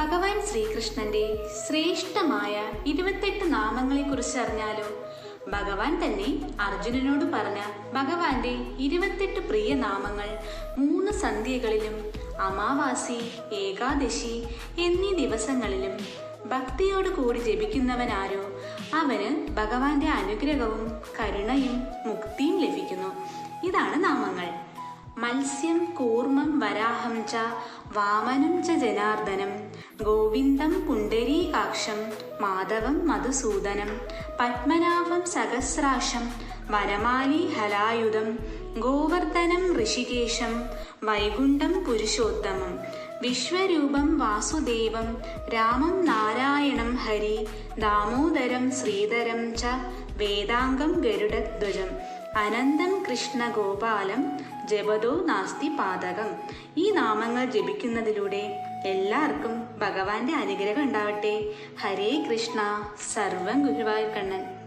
ഭഗവാൻ ശ്രീകൃഷ്ണന്റെ ശ്രേഷ്ഠമായ ഇരുപത്തെട്ട് നാമങ്ങളെക്കുറിച്ച് അറിഞ്ഞാലോ ഭഗവാൻ തന്നെ അർജുനനോട് പറഞ്ഞ ഭഗവാന്റെ ഇരുപത്തെട്ട് പ്രിയ നാമങ്ങൾ മൂന്ന് സന്ധ്യകളിലും അമാവാസി ഏകാദശി എന്നീ ദിവസങ്ങളിലും ഭക്തിയോട് കൂടി ജപിക്കുന്നവനാരോ? അവന് ഭഗവാന്റെ അനുഗ്രഹവും കരുണയും മുക്തിയും ലഭിക്കുന്നു. ഇതാണ് നാമങ്ങൾ. മത്സ്യം കൂർമ്മം വരാഹം ച വാമനം ച ജനാർദ്ദനം. ഗോവിന്ദം പുണ്ടരീകാക്ഷം മാധവം മധുസൂദനം. പത്മനാഭം സഹസ്രാശം വരമാലി ഹലായുധം. ഗോവർദ്ധനം ഋഷികേശം വൈകുണ്ഠം പുരുഷോത്തമം. വിശ്വരൂപം വാസുദേവം രാമം നാരായണം ഹരി ദാമോദരം ശ്രീധരം ച വേദാംഗം ഗരുഡധ്വജം. അനന്തം കൃഷ്ണഗോപാലം ജപതോ നാസ്തി പാതകം. ഈ നാമങ്ങൾ ജപിക്കുന്നതിലൂടെ എല്ലാവർക്കും ഭഗവാന്റെ അനുഗ്രഹം ഉണ്ടാവട്ടെ. ഹരേ കൃഷ്ണ. സർവം ഗുരുവായൂർ കണ്ണൻ